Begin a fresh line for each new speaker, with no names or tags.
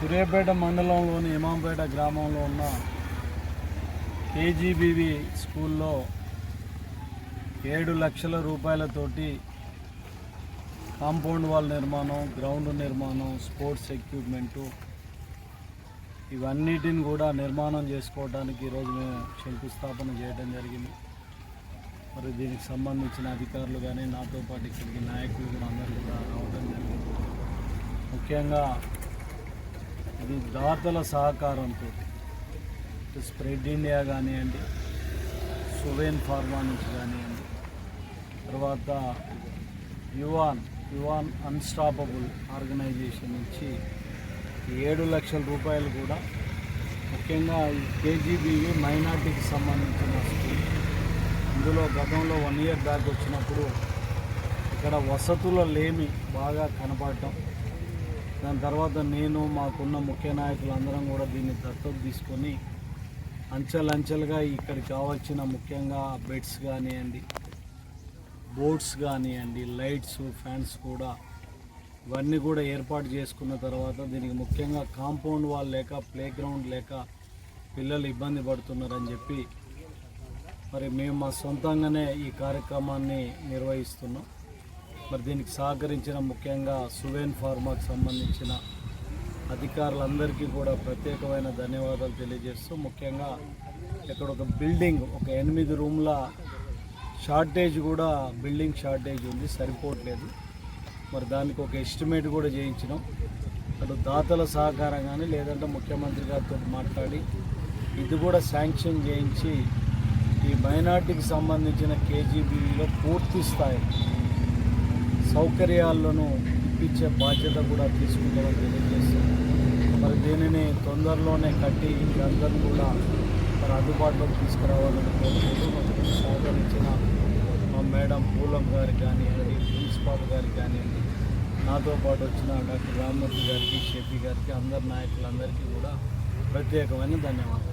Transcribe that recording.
సూర్యాపేట మండలంలోని ఇమాంపేట గ్రామంలో ఉన్న కేజీబీవి స్కూల్లో ఏడు లక్షల రూపాయలతోటి కాంపౌండ్ వాల్ నిర్మాణం గ్రౌండ్ నిర్మాణం స్పోర్ట్స్ ఎక్విప్మెంటు ఇవన్నిటిని కూడా నిర్మాణం చేసుకోవడానికి ఈరోజు మేము శంకుస్థాపన చేయడం జరిగింది. మరి దీనికి సంబంధించిన అధికారులు కానీ నాతో పాటు ఇక్కడికి నాయకులు కూడా అందరూ కూడా రావడం జరిగింది. ముఖ్యంగా ఇది దాతల సహకారంతో స్ప్రెడ్ ఇండియా కానివ్వండి సువేన్ ఫార్మా నుంచి కానివ్వండి తర్వాత యువాన్ యువాన్ అన్స్టాపబుల్ ఆర్గనైజేషన్ నుంచి ఏడు లక్షల రూపాయలు కూడా ముఖ్యంగా ఈ కేజీబీవి మైనార్టీకి సంబంధించిన స్కూల్ ఇందులో గతంలో వన్ ఇయర్ బ్యాక్ వచ్చినప్పుడు ఇక్కడ వసతులు లేమి బాగా కనపడటం దాని తర్వాత నేను మాకున్న ముఖ్య నాయకులు అందరం కూడా దీన్ని దత్తత తీసుకొని అంచెలంచెలుగా ఇక్కడికి కావాల్సిన ముఖ్యంగా బెడ్స్ కానివ్వండి బోట్స్ కానివ్వండి లైట్స్ ఫ్యాన్స్ కూడా ఇవన్నీ కూడా ఏర్పాటు చేసుకున్న తర్వాత దీనికి ముఖ్యంగా కాంపౌండ్ వాల్ లేక ప్లే గ్రౌండ్ లేక పిల్లలు ఇబ్బంది పడుతున్నారని చెప్పి మరి మేము మా సొంతంగానే ఈ కార్యక్రమాన్ని నిర్వహిస్తున్నాం. మరి దీనికి సహకరించిన ముఖ్యంగా సువేన్ ఫార్మాకు సంబంధించిన అధికారులందరికీ కూడా ప్రత్యేకమైన ధన్యవాదాలు తెలియజేస్తూ ముఖ్యంగా ఇక్కడ ఒక బిల్డింగ్ ఒక ఎనిమిది రూమ్ల షార్టేజ్ కూడా బిల్డింగ్ షార్టేజ్ ఉంది సరిపోవట్లేదు. మరి దానికి ఒక ఎస్టిమేట్ కూడా చేయించినాం. అటు దాతల సహకారం కానీ లేదంటే ముఖ్యమంత్రి గారితో మాట్లాడి ఇది కూడా శాంక్షన్ చేయించి ఈ మైనార్టీకి సంబంధించిన కేజీబీలో పూర్తి స్థాయి సౌకర్యాలను ఇప్పించే బాధ్యత కూడా తీసుకుంటామని తెలియజేస్తాం మరి దీనిని తొందరలోనే కట్టి అందరూ కూడా మరి అందుబాటులోకి తీసుకురావాలని కోరుకుంటూ సహకరించిన మా మేడం పూలం గారికి కానివ్వండి ప్రిన్సిపాల్ గారికి కానివ్వండి నాతో పాటు వచ్చిన డాక్టర్ రామ్మూర్తి గారికి షెఫీ గారికి అందరి నాయకులందరికీ కూడా ప్రత్యేకమైన ధన్యవాదాలు.